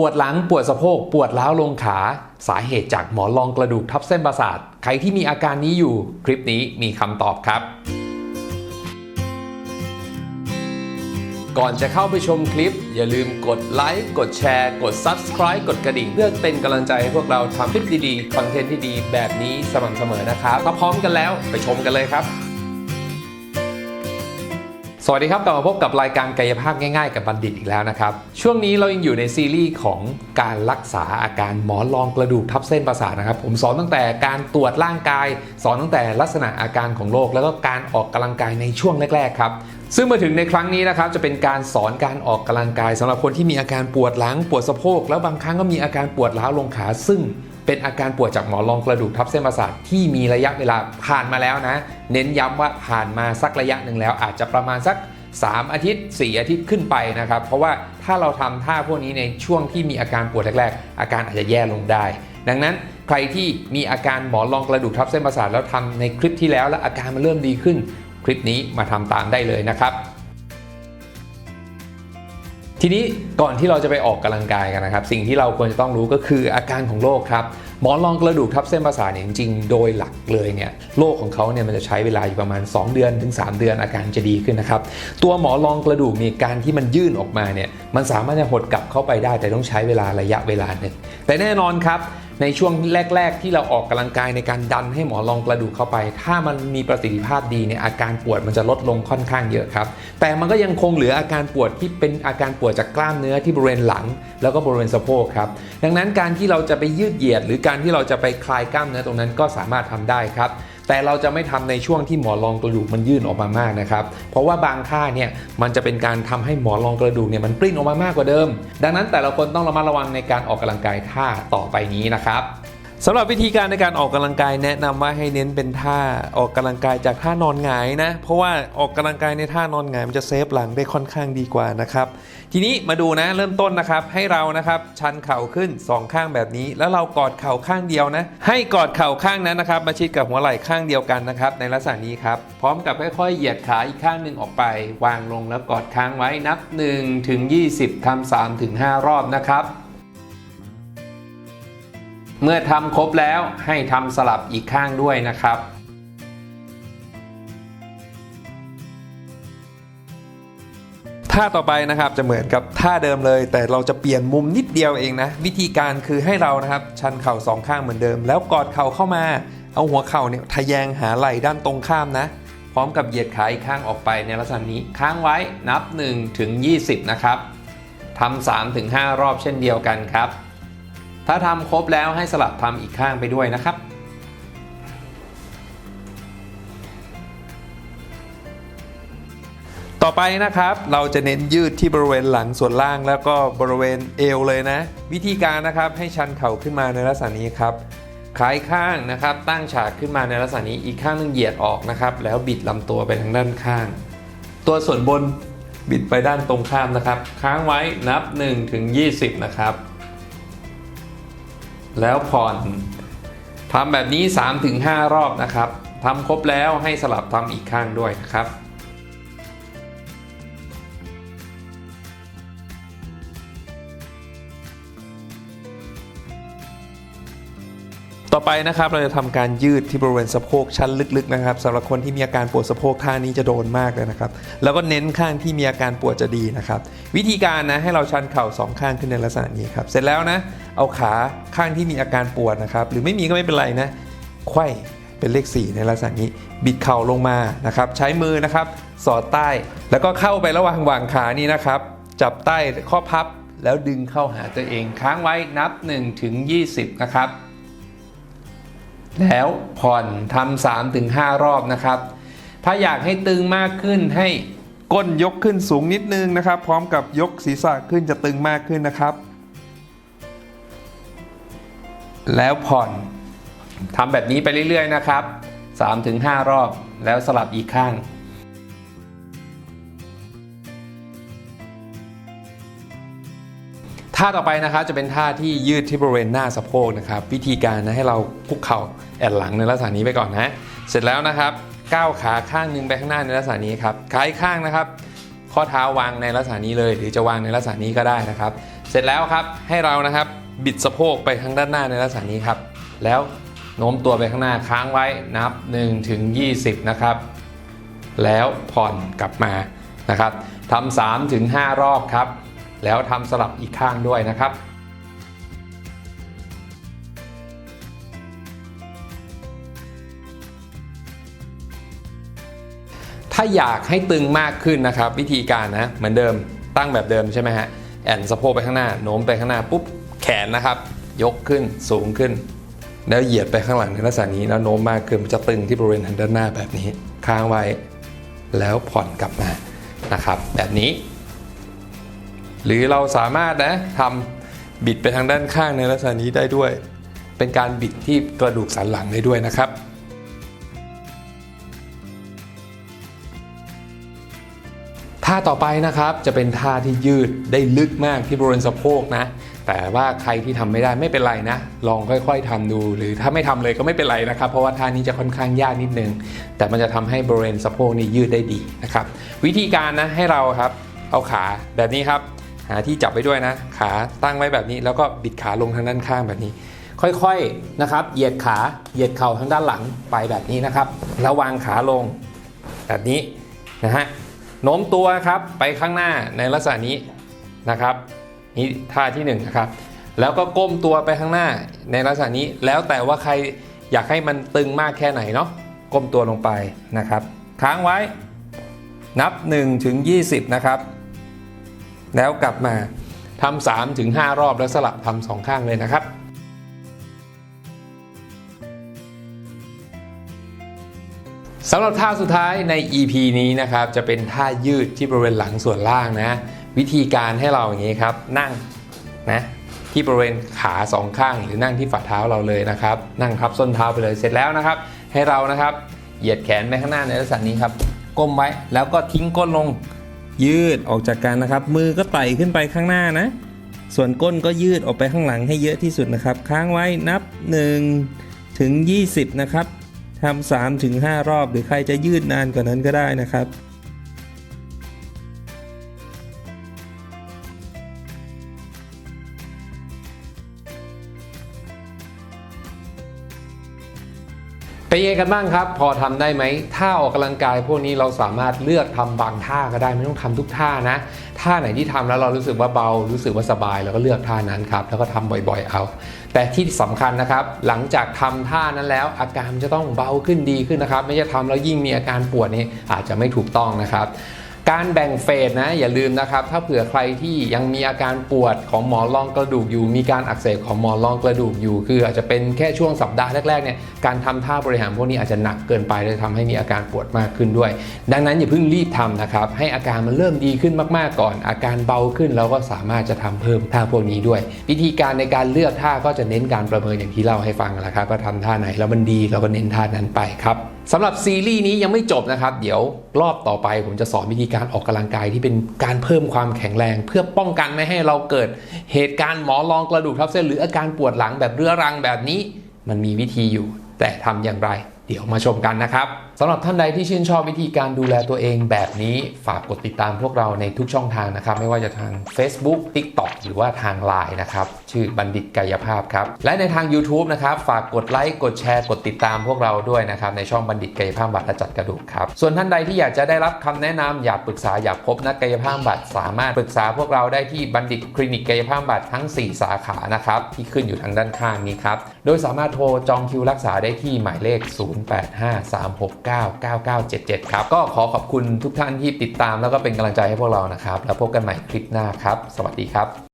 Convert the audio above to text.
ปวดหลังปวดสะโพกปวดล้าวลงขาสาเหตุจากหมอนรองกระดูกทับเส้นประสาทใครที่มีอาการนี้อยู่ คลิปนี้มีคำตอบครับ ก่อนจะเข้าไปชมคลิป อย่าลืมกดไลค์กดแชร์ กด Subscribe กดกระดิ่งเพื่อเป็นกำลังใจให้พวกเราทำคลิปดีๆ คอนเทนต์ที่ดีแบบนี้สม่ำเสมอนะครับถ้าพร้อมกันแล้วไปชมกันเลยครับ สวัสดีครับกลับมาพบกับรายการกายภาพง่ายๆ กับบัณฑิตอีกแล้วนะครับ ช่วงนี้เรายังอยู่ในซีรีส์ของการรักษาอาการหมอนรองกระดูกทับเส้นประสาทนะครับ ผมสอนตั้งแต่การตรวจร่างกาย สอนตั้งแต่ลักษณะอาการของโรคแล้วก็การออกกำลังกายในช่วงแรกๆครับซึ่งมาถึงในครั้งนี้นะครับจะเป็นการสอนการออกกำลังกายสำหรับคนที่มีอาการปวดหลังปวดสะโพกแล้วบางครั้งก็มีอาการปวดร้าวลงขาซึ่ง เป็นอาการปวดจากหมอนรองกระดูกทับเส้นประสาทที่มีระยะเวลาผ่านมาแล้วนะ เน้นย้ำว่าผ่านมาสักระยะหนึ่งแล้ว อาจจะประมาณสัก 3 อาทิตย์ 4 อาทิตย์ขึ้นไปนะครับ เพราะว่าถ้าเราทำท่าพวกนี้ในช่วงที่มีอาการปวดแรกๆ อาการอาจจะแย่ลงได้ ดังนั้นใครที่มีอาการหมอนรองกระดูกทับเส้นประสาทแล้วทำในคลิปที่แล้ว แล้วอาการมันเริ่มดีขึ้น คลิปนี้มาทำตามได้เลยนะครับ ทีนี้ก่อนที่เราจะไปออกกำลังกายกันนะครับ สิ่งที่เราควรจะต้องรู้ก็คืออาการของโรคครับหมอนรองกระดูกทับเส้นประสาทเนี่ยจริงๆโดยหลักเลยเนี่ยโรคของเขาเนี่ยมันจะใช้เวลาอยู่ประมาณ 2 เดือนถึง 3 เดือนอาการจะดีขึ้นนะครับ ตัวหมอนรองกระดูกมีการที่มันยื่นออกมาเนี่ยมันสามารถจะหดกลับเข้าไปได้ แต่ต้องใช้เวลาระยะเวลาหนึ่งแต่แน่นอนครับ ในช่วงแรก ๆ ที่เราออกกำลังกายในการดันให้หมอลองกระดูกเข้าไป ถ้ามันมีประสิทธิภาพดีเนี่ยอาการปวดมันจะลดลงค่อนข้างเยอะครับ แต่มันก็ยังคงเหลืออาการปวดที่เป็นอาการปวดจากกล้ามเนื้อที่บริเวณหลัง แล้วก็บริเวณสะโพกครับ ดังนั้นการที่เราจะไปยืดเหยียด หรือการที่เราจะไปคลายกล้ามเนื้อตรงนั้นก็สามารถทำได้ครับ แต่เราจะไม่ทำในช่วงที่หมอนรองกระดูกมันยื่นออกมามากนะครับ เพราะว่าบางท่าเนี่ยมันจะเป็นการทำให้หมอนรองกระดูกเนี่ยมันปริ้นออกมามากกว่าเดิม ดังนั้นแต่ละคนต้องระมัดระวังในการออกกำลังกายท่าต่อไปนี้นะครับ สำหรับวิธีการในการออกกำลังกายแนะนำว่าให้เน้นเป็นท่าออกกำลังกายจากท่านอนหงายนะ เพราะว่าออกกำลังกายในท่านอนหงายมันจะเซฟหลังได้ค่อนข้างดีกว่านะครับ ทีนี้มาดูนะเริ่มต้นนะครับให้เรานะครับชันเข่าขึ้นสองข้างแบบนี้ แล้วเรากอดเข่าข้างเดียวนะ ให้กอดเข่าข้างนั้นนะครับ มาชิดกับหัวไหล่ข้างเดียวกันนะครับ ในลักษณะนี้ครับพร้อมกับค่อยๆเหยียดขาอีกข้างหนึ่งออกไป วางลงแล้วกอดค้างไว้นับ1ถึง20ทำ3ถึง5รอบนะครับ เมื่อทำครบแล้วให้ทำสลับอีกข้างด้วยนะครับท่าต่อไปนะครับจะเหมือนกับท่าเดิมเลย แต่เราจะเปลี่ยนมุมนิดเดียวเองนะ วิธีการคือให้เรานะครับ ชันเข่าสองข้างเหมือนเดิม แล้วกอดเข่าเข้ามา เอาหัวเข่าเนี่ยทะแยงหาไหล่ด้านตรงข้ามนะ พร้อมกับเหยียดขาอีกข้างออกไปในลักษณะนี้ค้างไว้นับ1ถึง20 นะครับทำ3ถึง5รอบเช่นเดียวกันครับ ถ้าทำครบแล้วให้สลับทำอีกข้างไปด้วยนะครับ ต่อไปนะครับเราจะเน้นยืดที่บริเวณหลังส่วนล่างแล้วก็บริเวณเอวเลยนะ วิธีการนะครับให้ชันเข่าขึ้นมาในลักษณะนี้ครับขายข้างนะครับ ตั้งฉากขึ้นมาในลักษณะนี้อีกข้างหนึงเหยียดออกนะครับ แล้วบิดลำตัวไปทางด้านข้าง ตัวส่วนบนบิดไปด้านตรงข้ามนะครับ ค้างไว้นับ1ถึง20 นะครับ แล้วผ่อนทำแบบนี้ 3-5 รอบนะครับทำครบแล้วให้สลับทำอีกข้างด้วยนะครับ ต่อไปนะครับเราจะทำการยืดที่บริเวณสะโพกชั้นลึกๆนะครับสำหรับคนที่มีอาการปวดสะโพกท่านี้จะโดนมากเลยนะครับ แล้วก็เน้นข้างที่มีอาการปวดจะดีนะครับ วิธีการนะให้เราชันเข่าสองข้างขึ้นในลักษณะนี้ครับ เสร็จแล้วนะ เอาขาข้างที่มีอาการปวดนะครับ หรือไม่มีก็ไม่เป็นไรนะไขว้เป็นเลข 4 ในลักษณะนี้ บิดเข่าลงมานะครับ ใช้มือนะครับ สอดใต้ แล้วก็เข้าไประหว่างหว่างขานี่นะครับ จับใต้ข้อพับแล้วดึงเข้าหาตัวเองค้างไว้นับ1ถึง20 นะครับ แล้วผ่อนทำสามถึงห้ารอบนะครับ ถ้าอยากให้ตึงมากขึ้นให้ก้นยกขึ้นสูงนิดนึงนะครับ พร้อมกับยกศีรษะขึ้นจะตึงมากขึ้นนะครับ แล้วผ่อนทำแบบนี้ไปเรื่อยๆนะครับ 3-5 รอบแล้วสลับอีกข้างท่าต่อไปนะครับจะเป็นท่าที่ยืดที่บริเวณหน้าสะโพกนะครับ วิธีการนะให้เราคุกเข่า แอนหลังในลักษณะนี้ไปก่อนนะเสร็จแล้วนะครับก้าวขาข้างหนึงไปข้างหน้าในลักษณะนี้ครับขาอีกข้างนะครับ ข้อเท้าวางในลักษณะนี้เลย หรือจะวางในลักษณะนี้ก็ได้นะครับ เสร็จแล้วครับให้เรานะครับบิดสะโพกไปข้างด้านหน้าในลักษณะนี้ครับ แล้วโน้มตัวไปข้างหน้าค้างไว้นับ1ถึง20 นะครับ แล้วผ่อนกลับมานะครับทำ3ถึง5รอบครับ แล้วทำสลับอีกข้างด้วยนะครับ ถ้าอยากให้ตึงมากขึ้นนะครับ วิธีการนะเหมือนเดิมตั้งแบบเดิมใช่ไหมฮะแอนสะโพกไปข้างหน้าโน้มไปข้างหน้าปุ๊บแขนนะครับ ยกขึ้นสูงขึ้น แล้วเหยียดไปข้างหลังในลักษณะนี้แล้วโน้มมากขึ้นมันจะตึงที่บริเวณทางด้านหน้าแบบนี้ ค้างไว้แล้วผ่อนกลับมานะครับ แบบนี้ หรือเราสามารถนะทำบิดไปทางด้านข้างในลักษณะนี้ได้ด้วย เป็นการบิดที่กระดูกสันหลังได้ด้วยนะครับ ท่าต่อไปนะครับจะเป็นท่าที่ยืดได้ลึกมากที่บริเวณสะโพกนะ แต่ว่าใครที่ทำไม่ได้ไม่เป็นไรนะ ลองค่อยๆทำดู หรือถ้าไม่ทำเลยก็ไม่เป็นไรนะครับ เพราะว่าท่านี้จะค่อนข้างยากนิดนึง แต่มันจะทำให้บริเวณสะโพกนี่ยืดได้ดีนะครับ วิธีการนะให้เราครับเอาขาแบบนี้ครับ หาที่จับไว้ด้วยนะ ขาตั้งไว้แบบนี้ แล้วก็บิดขาลงทางด้านข้างแบบนี้ ค่อยๆนะครับ เหยียดขาเหยียดเข่าทางด้านหลังไปแบบนี้นะครับ แล้ววางขาลงแบบนี้นะฮะ โน้มตัวครับไปข้างหน้าในลักษณะนี้นะครับนี่ท่าที่1นงนะครับแล้วก็ก้มตัวไปข้างหน้าในลักษณะนี้แล้วแต่ว่าใครอยากให้มันตึงมากแค่ไหนเนาะก้มตัวลงไปนะครับ ค้างไว้นับ1ถึง20 นะครับ แล้วกลับมาทำ3ถึง5รอบแล้วสลับทำสองข้างเลยนะครับ สำหรับท่าสุดท้ายใน EP นี้นะครับจะเป็นท่ายืดที่บริเวณหลังส่วนล่างนะ วิธีการให้เราอย่างนี้ครับ นั่งนะที่บริเวณขาสองข้าง หรือนั่งที่ฝ่าเท้าเราเลยนะครับ นั่งทับส้นเท้าไปเลยเสร็จแล้วนะครับ ให้เรานะครับเหยียดแขนไปข้างหน้าในลักษณะนี้ครับ ก้มไว้แล้วก็ทิ้งก้นลงยืดออกจากกันนะครับ มือก็ไต่ขึ้นไปข้างหน้านะ ส่วนก้นก็ยืดออกไปข้างหลังให้เยอะที่สุดนะครับ ค้างไว้นับ 1 ถึง 20 นะครับ ทำ3ถึง5รอบ หรือใครจะยืดนานกว่านั้นก็ได้นะครับ เป็นยังไงกันบ้างครับ พอทำได้ไหมท่าออกกำลังกายพวกนี้เราสามารถเลือกทำบางท่าก็ได้ไม่ต้องทำทุกท่านะท่าไหนที่ทำแล้วเรารู้สึกว่าเบารู้สึกว่าสบายเราก็เลือกท่านั้นครับแล้วก็ทำบ่อยๆเอา แต่ที่สำคัญนะครับ หลังจากทำท่านั้นแล้ว อาการจะต้องเบาขึ้นดีขึ้นนะครับ ไม่ใช่ทำแล้วยิ่งมีอาการปวดนี่อาจจะไม่ถูกต้องนะครับ การแบ่งเฟสนะอย่าลืมนะครับ ถ้าเผื่อใครที่ยังมีอาการปวดของหมอนรองกระดูกอยู่ มีการอักเสบของหมอนรองกระดูกอยู่ คืออาจจะเป็นแค่ช่วงสัปดาห์แรกๆเนี่ยการทำท่าบริหารพวกนี้อาจจะหนักเกินไปเลยทำให้มีอาการปวดมากขึ้นด้วย ดังนั้นอย่าเพิ่งรีบทำนะครับ ให้อาการมันเริ่มดีขึ้นมากๆก่อน อาการเบาขึ้นเราก็สามารถจะทำเพิ่มท่าพวกนี้ด้วย วิธีการในการเลือกท่าก็จะเน้นการประเมินอย่างที่เล่าให้ฟังแหละครับว่าทำท่าไหนแล้วมันดีเราก็เน้นท่านั้นไปครับ สำหรับซีรีส์นี้ยังไม่จบนะครับ เดี๋ยวรอบต่อไปผมจะสอนวิธีการออกกำลังกายที่เป็นการเพิ่มความแข็งแรง เพื่อป้องกันไม่ให้เราเกิดเหตุการณ์หมอรองกระดูกทับเส้น หรืออาการปวดหลังแบบเรื้อรังแบบนี้ มันมีวิธีอยู่ แต่ทำอย่างไร เดี๋ยวมาชมกันนะครับสำหรับท่านใดที่ชื่นชอบวิธีการดูแลตัวเองแบบนี้ฝากกดติดตามพวกเราในทุกช่องทางนะครับ ไม่ว่าจะทาง Facebook TikTok หรือว่าทาง Line นะครับชื่อบัณฑิตกายภาพครับ และในทาง YouTube นะครับ ฝากกดไลค์กดแชร์กดติดตามพวกเราด้วยนะครับ ในช่องบัณฑิตกายภาพบัตรจัดกระดูกครับ ส่วนท่านใดที่อยากจะได้รับคำแนะนำอยากปรึกษาอยากพบนักกายภาพบัตรสามารถปรึกษาพวกเราได้ที่บัณฑิตคลินิกกายภาพบัตรทั้ง 4 สาขานะครับที่ขึ้นอยู่ทางด้านข้างนี้ครับโดยสามารถโทรจองคิวรักษาได้ที่หมายเลข 0853699977 ครับก็ขอขอบคุณทุกท่านที่ติดตามแล้วก็เป็นกำลังใจให้พวกเรานะครับ แล้วพบกันใหม่คลิปหน้าครับ สวัสดีครับ